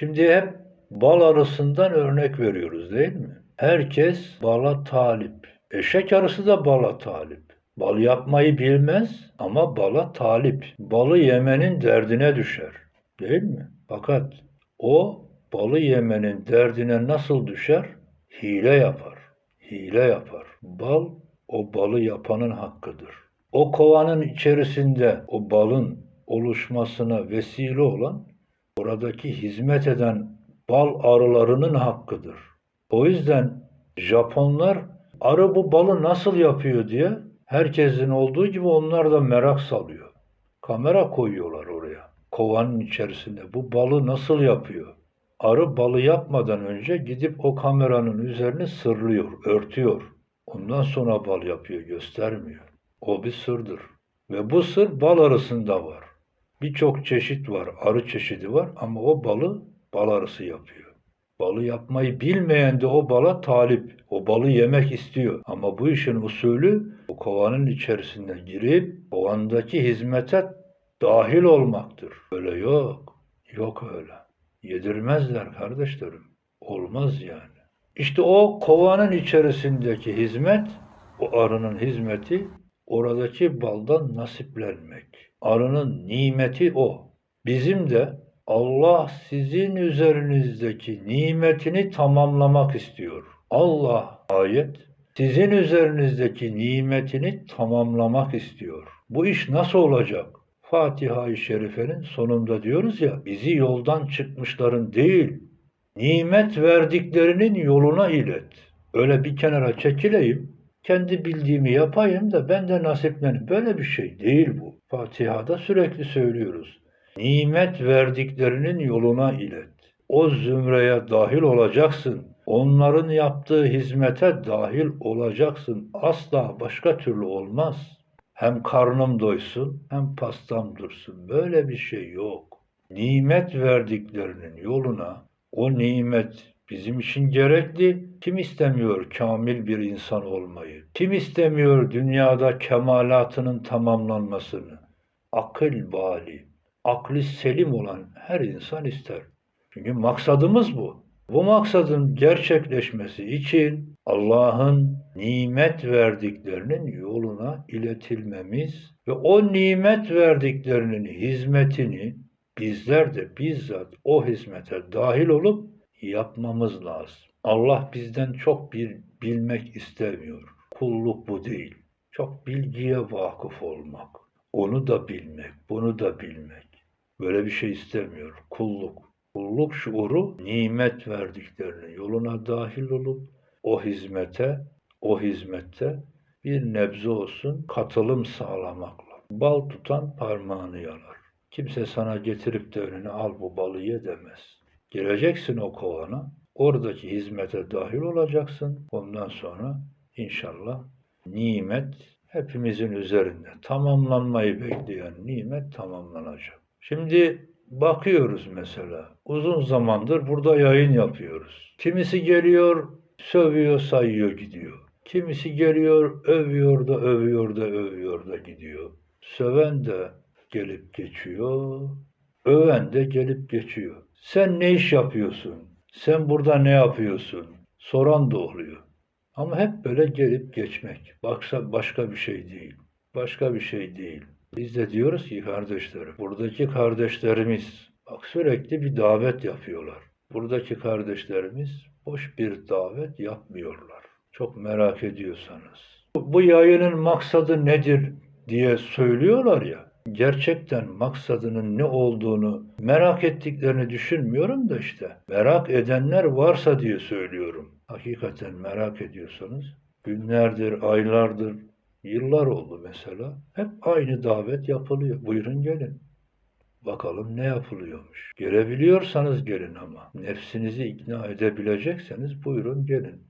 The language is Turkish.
Şimdi hep bal arısından örnek veriyoruz değil mi? Herkes bala talip. Eşek arısı da bala talip. Bal yapmayı bilmez ama bala talip. Balı yemenin derdine düşer. Değil mi? Fakat o balı yemenin derdine nasıl düşer? Hile yapar. Hile yapar. Bal o balı yapanın hakkıdır. O kovanın içerisinde o balın oluşmasına vesile olan oradaki hizmet eden bal arılarının hakkıdır. O yüzden Japonlar arı bu balı nasıl yapıyor diye herkesin olduğu gibi onlar da merak salıyor. Kamera koyuyorlar oraya. Kovanın içerisinde bu balı nasıl yapıyor? Arı balı yapmadan önce gidip o kameranın üzerine sırlıyor, örtüyor. Ondan sonra bal yapıyor, göstermiyor. O bir sırdır. Ve bu sır bal arısında var. Birçok çeşit var, arı çeşidi var ama o balı bal arısı yapıyor. Balı yapmayı bilmeyen de o bala talip. O balı yemek istiyor. Ama bu işin usulü o kovanın içerisine girip kovandaki hizmete dahil olmaktır. Öyle yok. Yok öyle. Yedirmezler kardeşlerim. Olmaz yani. İşte o kovanın içerisindeki hizmet, o arının hizmeti oradaki baldan nasiplenmek. Arının nimeti o. Bizim de Allah sizin üzerinizdeki nimetini tamamlamak istiyor. Allah ayet sizin üzerinizdeki nimetini tamamlamak istiyor. Bu iş nasıl olacak? Fatiha-i Şerife'nin sonunda diyoruz ya bizi yoldan çıkmışların değil nimet verdiklerinin yoluna ilet. Öyle bir kenara çekileyim, kendi bildiğimi yapayım da ben de nasiplenim. Böyle bir şey değil bu. Fatiha'da sürekli söylüyoruz. Nimet verdiklerinin yoluna ilet. O zümreye dahil olacaksın. Onların yaptığı hizmete dahil olacaksın. Asla başka türlü olmaz. Hem karnım doysun hem pastam dursun. Böyle bir şey yok. Nimet verdiklerinin yoluna o nimet bizim için gerekli. Kim istemiyor kamil bir insan olmayı? Kim istemiyor dünyada kemalatının tamamlanmasını? Akıl bali, aklı selim olan her insan ister. Çünkü maksadımız bu. Bu maksadın gerçekleşmesi için Allah'ın nimet verdiklerinin yoluna iletilmemiz ve o nimet verdiklerinin hizmetini bizler de bizzat o hizmete dahil olup yapmamız lazım. Allah bizden çok bir bilmek istemiyor. Kulluk bu değil. Çok bilgiye vakıf olmak. Onu da bilmek, bunu da bilmek. Böyle bir şey istemiyor. Kulluk. Kulluk şuuru nimet verdiklerinin yoluna dahil olup o hizmete, o hizmette bir nebze olsun katılım sağlamakla. Bal tutan parmağını yalar. Kimse sana getirip de önüne al bu balı ye demez. Gireceksin o kovana, oradaki hizmete dahil olacaksın. Ondan sonra inşallah nimet hepimizin üzerinde tamamlanmayı bekleyen nimet tamamlanacak. Şimdi bakıyoruz mesela uzun zamandır burada yayın yapıyoruz. Kimisi geliyor sövüyor sayıyor gidiyor. Kimisi geliyor övüyor da övüyor da övüyor da gidiyor. Söven de gelip geçiyor. Öven de gelip geçiyor. Sen ne iş yapıyorsun? Sen burada ne yapıyorsun? Soran da oluyor. Ama hep böyle gelip geçmek. Baksa başka bir şey değil. Başka bir şey değil. Biz de diyoruz ki kardeşlerim, buradaki kardeşlerimiz bak sürekli bir davet yapıyorlar. Buradaki kardeşlerimiz boş bir davet yapmıyorlar. Çok merak ediyorsanız. Bu yayının maksadı nedir diye söylüyorlar ya. Gerçekten maksadının ne olduğunu merak ettiklerini düşünmüyorum da işte. Merak edenler varsa diye söylüyorum. Hakikaten merak ediyorsanız günlerdir, aylardır, yıllar oldu mesela. Hep aynı davet yapılıyor. Buyurun gelin. Bakalım ne yapılıyormuş. Gelebiliyorsanız gelin ama. Nefsinizi ikna edebilecekseniz buyurun gelin.